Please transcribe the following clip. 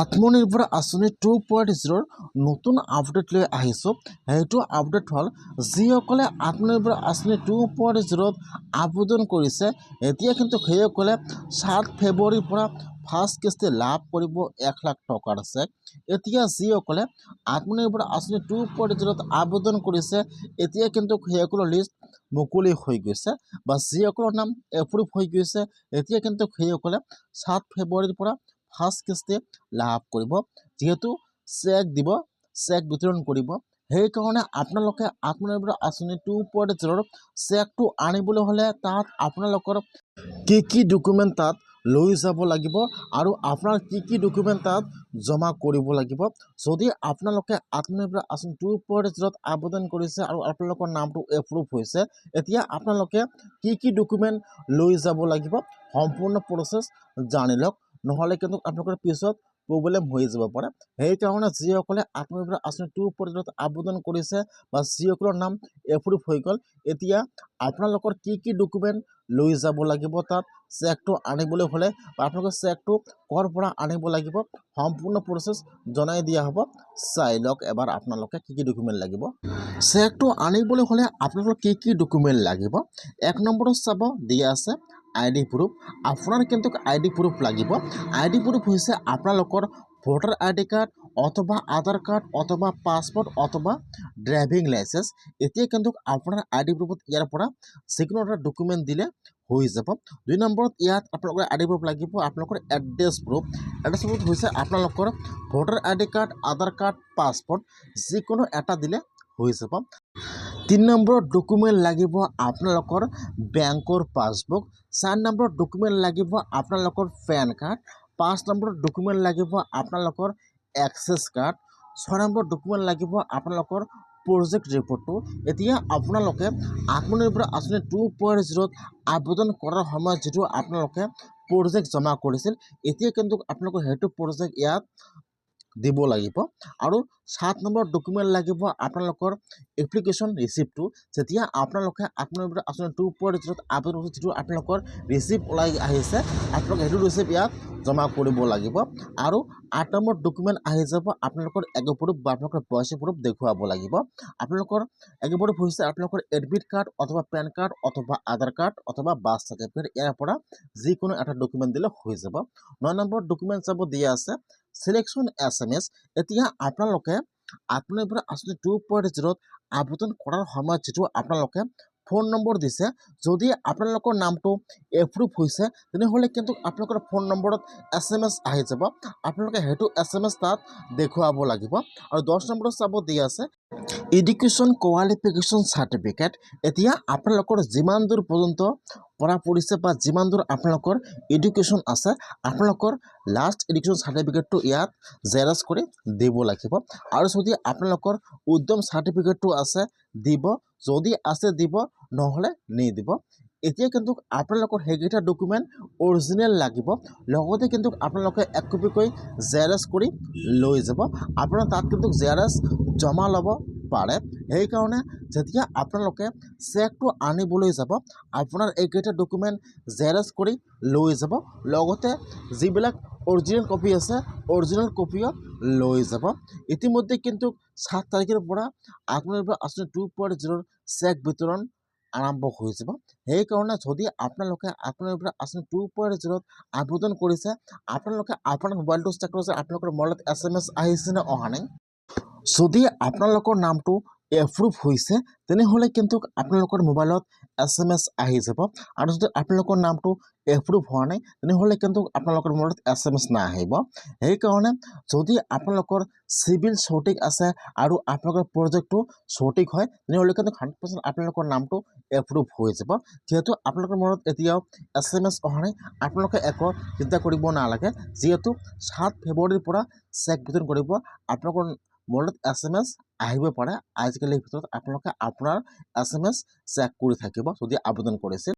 আত্মনিৰ্ভৰ আঁচনি two point জিৰ'ৰ নতুন আপডেট লৈ আহিছোঁ। সেইটো আপডেট হ'ল যিসকলে আত্মনিৰ্ভৰ আঁচনি টু পইণ্ট জিৰ'ত আবেদন কৰিছে, এতিয়া কিন্তু সেইসকলে সাত ফেব্ৰুৱাৰীৰ পৰা ফাৰ্ষ্ট কিস্তি লাভ কৰিব এক লাখ টকাৰ চেক এতিয়া যিসকলে আত্মনিৰ্ভৰ আঁচনি টু পইণ্ট জিৰ'ত আবেদন কৰিছে, এতিয়া কিন্তু সেইসকলৰ লিষ্ট মুকলি হৈ গৈছে বা যিসকলৰ নাম এপ্ৰুভ হৈ গৈছে, এতিয়া কিন্তু সেইসকলে সাত ফেব্ৰুৱাৰীৰ পৰা ফাৰ্ষ্ট কিস্তি লাভ কৰিব। যিহেতু চেক দিব চেক বিতৰণ কৰিব। সেইকাৰণে আপোনালোকে আত্মনিৰ্ভৰ আঁচনি টু পইণ্ট জিৰ'ৰ চেকটো আনিবলৈ হ'লে তাত আপোনালোকৰ কি কি ডকুমেণ্ট তাত লৈ যাব লাগিব আৰু আপোনাৰ কি কি ডকুমেণ্ট তাত জমা কৰিব লাগিব। যদি আপোনালোকে আত্মনিৰ্ভৰ আঁচনি টু পইণ্ট জিৰ'ত আবেদন কৰিছে আৰু আপোনালোকৰ নামটো এপ্ৰুভ হৈছে, এতিয়া আপোনালোকে কি কি ডকুমেণ্ট লৈ যাব লাগিব, সম্পূৰ্ণ প্ৰচেছ জানি লওক। নহ'লে কিন্তু আপোনালোকৰ পিছত প্ৰব্লেম হৈ যাব পাৰে। সেইকাৰণে যিসকলে আত্মনিৰ্ভৰ আঁচনি টু পৰ্যায়ত আবেদন কৰিছে বা যিসকলৰ নাম এপ্ৰুভ হৈ গ'ল, এতিয়া আপোনালোকৰ কি কি ডকুমেণ্ট লৈ যাব লাগিব তাত চেকটো আনিবলৈ হ'লে বা আপোনালোকৰ চেকটো ক'ৰ পৰা আনিব লাগিব, সম্পূৰ্ণ প্ৰচেছ জনাই দিয়া হ'ব। চাই লওক এবাৰ আপোনালোকে কি কি ডকুমেণ্ট লাগিব। চেকটো আনিবলৈ হ'লে আপোনালোকৰ কি কি ডকুমেণ্ট লাগিব। এক নম্বৰত চাব দিয়া আছে আই ডি প্ৰুফ আপোনাৰ কিন্তু আই ডি প্ৰুফ লাগিব। আই ডি প্ৰুফ হৈছে আপোনালোকৰ ভোটাৰ আই ডি কাৰ্ড অথবা আধাৰ কাৰ্ড অথবা পাছপৰ্ট অথবা ড্ৰাইভিং লাইচেন্স। এতিয়া কিন্তু আপোনাৰ আই ডি প্ৰুফত ইয়াৰ পৰা যিকোনো এটা ডকুমেণ্ট দিলে হৈ যাব। দুই নম্বৰত ইয়াত আপোনালোকৰ আই ডি প্ৰুফ লাগিব, আপোনালোকৰ এড্ৰেছ প্ৰুফ এড্ৰেছ প্ৰুফ হৈছে আপোনালোকৰ voter I D card, Aadhaar card, passport, যিকোনো এটা দিলে হৈ যাব। তিনি নম্বৰত ডকুমেণ্ট লাগিব আপোনালোকৰ বেংকৰ পাছবুক চাৰি নম্বৰত ডকুমেণ্ট লাগিব আপোনালোকৰ পেন কাৰ্ড পাঁচ নম্বৰত ডকুমেণ্ট লাগিব আপোনালোকৰ এক্সেছ কাৰ্ড ছয় নম্বৰত ডকুমেণ্ট লাগিব আপোনালোকৰ প্ৰজেক্ট ৰিপৰ্টটো এতিয়া আপোনালোকে আত্মনিৰ্ভৰ আঁচনি টু পইণ্ট জিৰ'ত আবেদন কৰাৰ সময়ত যিটো আপোনালোকে প্ৰজেক্ট জমা কৰিছিল এতিয়া কিন্তু আপোনালোকৰ সেইটো প্ৰজেক্ট ইয়াত দিব লাগিব। আৰু সাত নম্বৰ ডকুমেণ্ট লাগিব আপোনালোকৰ এপ্লিকেশ্যন ৰিচিপ্টটো যেতিয়া আপোনালোকে আত্মনিৰ্ভৰ আঁচনি টু পইণ্ট আবেদন কৰিছে যিটো আপোনালোকৰ ৰিচিপ্ট ওলাই আহিছে আপোনালোকে সেইটো ৰিচিপ্ট ইয়াত জমা কৰিব লাগিব। আৰু আঠ নম্বৰ ডকুমেণ্ট আহি যাব, আপোনালোকৰ এগ প্ৰুফ বা আপোনালোকৰ বয়সী প্ৰুফ দেখুৱাব লাগিব। আপোনালোকৰ এগ প্ৰুফ হৈছে আপোনালোকৰ এডমিট কাৰ্ড অথবা পেন কাৰ্ড অথবা আধাৰ কাৰ্ড অথবা বাৰ্থ চাৰ্টিফিকেট ইয়াৰ পৰা যিকোনো এটা ডকুমেণ্ট দিলে হৈ যাব। ন নম্বৰ ডকুমেণ্ট চাব দিয়া আছে। চিলেকশ্যন এছ এম এছ এতিয়া আপোনালোকে আত্মনিৰ্ভৰ আঁচনি টু পইণ্ট জিৰ'ত আবেদন কৰাৰ সময়ত যিটো আপোনালোকে ফোন নম্বৰ দিছে যদি আপোনালোকৰ নামটো এপ্ৰুভ হৈছে তেনেহ'লে কিন্তু আপোনালোকৰ ফোন নম্বৰত এছ এম এছ আহি যাব। আপোনালোকে সেইটো এছ এম এছ তাত দেখুৱাব লাগিব। আৰু দহ নম্বৰত চাব দিয়া আছে এডুকেশ্যন কোৱালিফিকেশ্যন চাৰ্টিফিকেট এতিয়া আপোনালোকৰ যিমান দূৰ পৰ্যন্ত পৰা পৰিছে বা যিমান দূৰ আপোনালোকৰ এডুকেশ্যন আছে, আপোনালোকৰ লাষ্ট এডুকেশ্যন চাৰ্টিফিকেটটো ইয়াত জেৰক্স কৰি দিব লাগিব। আৰু যদি আপোনালোকৰ উদ্যম চাৰ্টিফিকেটটো আছে, দিব, যদি আছে, দিব, নহ'লে নিদিব। এতিয়া কিন্তু আপোনালোকৰ সেইকেইটা ডকুমেণ্ট অৰিজিনেল লাগিব। লগতে কিন্তু আপোনালোকে এক কপিকৈ জেৰক্স কৰি লৈ যাব। আপোনাৰ তাত কিন্তু জেৰক্স জমা ল'ব পাৰে। সেইকাৰণে যেতিয়া আপোনালোকে চেকটো আনিবলৈ যাব আপোনাৰ এইকেইটা ডকুমেণ্ট জেৰক্স কৰি লৈ যাব। লগতে যিবিলাক অৰিজিনেল কপি আছে অৰিজিনেল কপিও লৈ যাব। ইতিমধ্যে কিন্তু সাত তাৰিখৰ পৰা আত্মনিৰ্ভৰ আঁচনি টু পইণ্ট জিৰ'ৰ চেক বিতৰণ আৰম্ভ হৈ যাব সেইকাৰণে যদি আপোনালোকে আত্মনিৰ্ভৰ আঁচনি টু পইণ্ট জিৰ'ত আবেদন কৰিছে আপোনালোকে আপোনাৰ মোবাইলটো চেক কৰিছে আপোনালোকৰ মোবাইলত এছ এম এছ আহিছে অহা নাই। যদি আপোনালোকৰ নামটো এপ্ৰুভ হৈছে তেনেহ'লে কিন্তু আপোনালোকৰ মোবাইলত এছ এম এছ আহি যাব। আৰু যদি আপোনালোকৰ নামটো এপ্ৰুভ হোৱা নাই তেনেহ'লে কিন্তু আপোনালোকৰ মোবাইলত এছ এম এছ নাহিব। সেইকাৰণে যদি আপোনালোকৰ চিভিল সঠিক আছে আৰু আপোনালোকৰ প্ৰজেক্টটো সঠিক হয় তেনেহ'লে কিন্তু হাণ্ড্ৰেড পাৰ্চেণ্ট আপোনালোকৰ নামটো এপ্ৰুভ হৈ যাব। যিহেতু আপোনালোকৰ মনত এতিয়াও এছ এম এছ অহা নাই আপোনালোকে একো চিন্তা কৰিব নালাগে। যিহেতু সাত ফেব্ৰুৱাৰীৰ পৰা চেক বিতৰণ কৰিব আপোনালোকৰ মোবাইলত এছ এম এছ আহিব পাৰে। আজিকালিৰ ভিতৰত আপোনালোকে আপোনাৰ এছ এম এছ চেক কৰি থাকিব যদি আবেদন কৰিছিল।